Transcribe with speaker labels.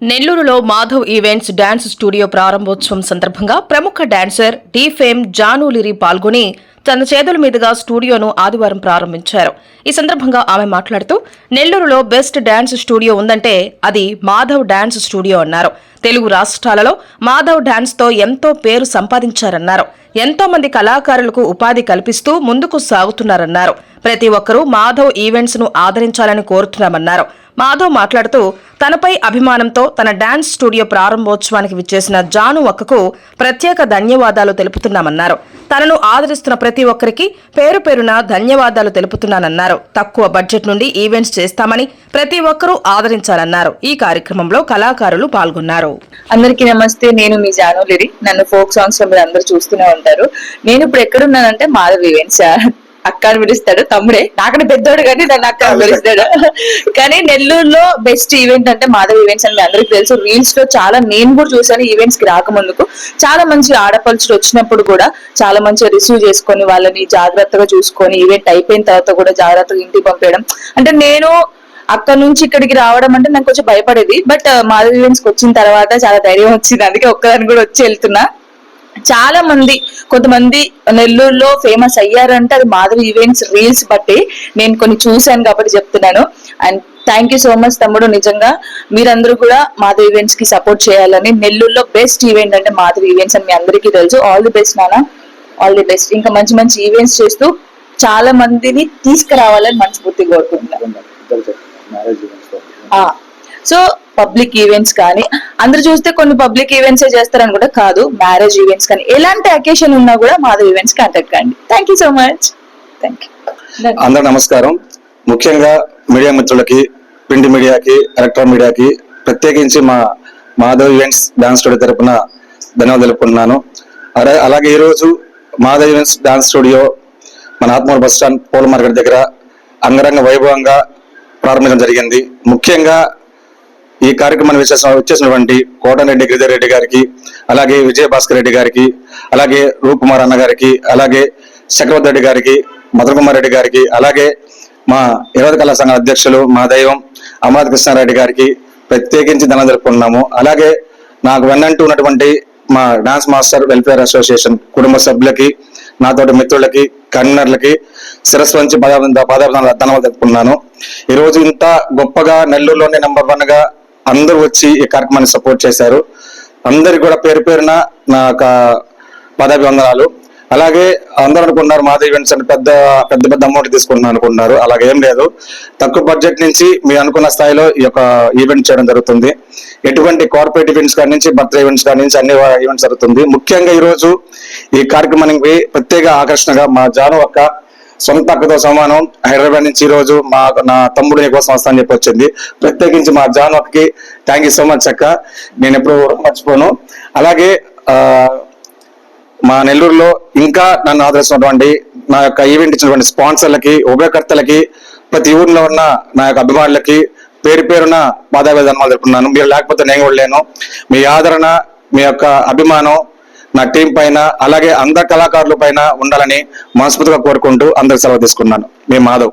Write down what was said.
Speaker 1: నెల్లూరులో Madhav events dance studio ప్రారంభోత్సవం సందర్భంగా ప్రముఖ డాన్సర్ డి ఫేమ్ జానూలిరి పాల్గొని తన చేతుల మీదుగా స్టూడియోను ఆదివారం ప్రారంభించారు. ఈ సందర్భంగా ఆమె మాట్లాడుతూ నెల్లూరులో బెస్ట్ డాన్స్ స్టూడియో ఉందంటే అది మాధవ్ డాన్స్ స్టూడియో అన్నారు. తెలుగు రాష్ట్రాలలో మాధవ్ డాన్స్తో ఎంతో పేరు సంపాదించారన్నారు. ఎంతో మంది కళాకారులకు ఉపాధి కల్పిస్తూ ముందుకు సాగుతున్నారన్నారు. ప్రతి ఒక్కరూ మాధవ్ ఈవెంట్స్ను ఆదరించాలని కోరుతున్నామన్నారు. మాధవ్ మాట్లాడుతూ తనపై అభిమానంతో తన డాన్స్ స్టూడియో ప్రారంభోత్సవానికి విచ్చేసిన జాను ఒక్కకు ప్రత్యేక ధన్యవాదాలు తెలుపుతున్నామన్నారు. తనను ఆదరిస్తున్న ప్రతి ఒక్కరికి పేరు పేరున ధన్యవాదాలు తెలుపుతున్నానన్నారు. తక్కువ బడ్జెట్ నుండి ఈవెంట్స్ చేస్తామని ప్రతి ఒక్కరూ ఆదరించాలన్నారు. ఈ కార్యక్రమంలో కళాకారులు పాల్గొన్నారు.
Speaker 2: అందరికీ నమస్తే. నేను మీ జానులిరి. నన్ను ఫోక్ సాంగ్స్లో మీరు అందరూ చూస్తూనే ఉంటారు. నేను ఇప్పుడు ఎక్కడున్నానంటే మాధవ్ ఈవెంట్స్ అక్క అని పిలుస్తాడు తమ్ముడే. నాకన్నా పెద్దోడు కానీ నన్ను అక్క అని పిలుస్తాడు. కానీ నెల్లూరులో బెస్ట్ ఈవెంట్ అంటే మాధవ్ ఈవెంట్స్ అని మీ అందరికి తెలుసు. రీల్స్లో చాలా నేను కూడా చూసాను ఈవెంట్స్కి రాకముందుకు. చాలా మంచి ఆడపడుచులు వచ్చినప్పుడు కూడా చాలా మంచిగా రిసీవ్ చేసుకొని వాళ్ళని జాగ్రత్తగా చూసుకొని ఈవెంట్ అయిపోయిన తర్వాత కూడా జాగ్రత్తగా ఇంటికి పంపేయడం. అంటే నేను అక్కడ నుంచి ఇక్కడికి రావడం అంటే నాకు కొంచెం భయపడేది. బట్ మాధవ్ ఈవెంట్స్కి వచ్చిన తర్వాత చాలా ధైర్యం వచ్చింది. అందుకే ఒక్కదాని కూడా వచ్చి వెళ్తున్నా. చాలా మంది కొంతమంది నెల్లూరులో ఫేమస్ అయ్యారంటే అది మాధవ్ ఈవెంట్స్ రీల్స్ బట్టి నేను కొన్ని చూశాను కాబట్టి చెప్తున్నాను. And thank you so much తమ్ముడు నిజంగా మీరందరూ కూడా మాధవ్ ఈవెంట్స్కి సపోర్ట్ చేయాలని నెల్లూరులో బెస్ట్ ఈవెంట్ అంటే మాధవ్ ఈవెంట్స్ అని మీ అందరికీ తెలుసు. ఆల్ ది బెస్ట్ నాన్న ఆల్ ది బెస్ట్ ఇంకా మంచి మంచి ఈవెంట్స్ చేస్తూ చాలా మందిని తీసుకురావాలని మనస్ఫూర్తిగా కోరుకుంటున్నాను. సో పబ్లిక్ ఈవెంట్స్ కానీ అందరు చూస్తే కొన్ని పబ్లిక్ ఈవెంట్స్ చేస్తారని కూడా కాదు మ్యారేజ్ ఈవెంట్స్ కానీ ఎలాంటి అకేషన్ ఉన్నా కూడా మాధవ్ ఈవెంట్స్ కాంటాక్ట్ కండి. Thank you so much thank you
Speaker 3: అందరు నమస్కారం. ముఖ్యంగా మీడియా మిత్రులకి ప్రింట్ మీడియాకి ఎలక్ట్రానిక్ మీడియాకి ప్రత్యేకించి మా మాధవ్ ఈవెంట్స్ డాన్స్ స్టూడియో తరపున ధన్యవాదాలు తెలుపుకుంటున్నాను. అలా- అలాగే ఈరోజు మాధవ్ ఈవెంట్స్ డాన్స్ స్టూడియో మన ఆత్మూరు బస్ స్టాండ్ పూల మార్కెట్ దగ్గర అంగరంగ వైభవంగా ప్రారంభించడం జరిగింది. ముఖ్యంగా ఈ కార్యక్రమాన్ని విశేష వచ్చేసినటువంటి కోటరెడ్డి గిరిధర్ రెడ్డి గారికి అలాగే విజయభాస్కర్ రెడ్డి గారికి అలాగే రూప్ కుమార్ అన్న గారికి అలాగే చక్రవర్తి రెడ్డి గారికి మధుర కుమార్ రెడ్డి గారికి అలాగే మా ఇరవై కళా సంఘ అధ్యక్షులు మా దైవం అమరాధ కృష్ణారెడ్డి గారికి ప్రత్యేకించి ధన జరుపుకుంటున్నాము అలాగే నాకు వెన్నంటూ ఉన్నటువంటి మా డాన్స్ మాస్టర్ వెల్ఫేర్ అసోసియేషన్ కుటుంబ సభ్యులకి నాతోటి మిత్రులకి కన్వీనర్లకి శిరస్సు వంచి పాదాభి పాదాభివందనాలు ధన్యవాదాలు తెలుపుకున్నాను ఇంత గొప్పగా నెల్లూరులోనే నెంబర్ వన్గా అందరూ వచ్చి ఈ కార్యక్రమాన్ని సపోర్ట్ చేశారు. అందరికి కూడా పేరు పేరున నా యొక్క పదాభివందనాలు. అలాగే అందరూ అనుకున్నారు మాధవ్ ఈవెంట్స్ అని పెద్ద పెద్ద పెద్ద అమౌంట్ తీసుకుంటున్నాను అనుకున్నారు అలాగే ఏం లేదు. తక్కువ బడ్జెట్ నుంచి మీరు అనుకున్న స్థాయిలో ఈ యొక్క ఈవెంట్ చేయడం జరుగుతుంది. ఎటువంటి కార్పొరేట్ ఈవెంట్స్ కాడి నుంచి బర్త్డే ఈవెంట్స్ కాడి నుంచి అన్ని ఈవెంట్స్ జరుగుతుంది. ముఖ్యంగా ఈరోజు ఈ కార్యక్రమానికి ప్రత్యేక ఆకర్షణగా మా జాను అక్క సొంత అక్కతో సమానం. హైదరాబాద్ నుంచి ఈ రోజు మా నా తమ్ముడు ఎక్కువ సంస్థ అని చెప్పి వచ్చింది. ప్రత్యేకించి మా జాన్ ఒకకి థ్యాంక్ యూ సో మచ్ అక్క. నేను ఎప్పుడు మర్చిపోను. అలాగే మా నెల్లూరులో ఇంకా నన్ను ఆదరిస్తున్నటువంటి నా యొక్క ఈవెంట్ ఇచ్చినటువంటి స్పాన్సర్లకి ఉభయకర్తలకి ప్రతి ఊరిలో ఉన్న నా యొక్క అభిమానులకి పేరు పేరున పాదాభిధన్మాలు తెలుపుతున్నాను. మీరు లేకపోతే నేను కూడా లేను. మీ ఆదరణ మీ యొక్క అభిమానం నా టీం పైన అలాగే అందరు కళాకారుల పైన ఉండాలని మనస్ఫూర్తిగా కోరుకుంటూ అందరికి సెలవు తీసుకున్నాను. మీ మాధవ్.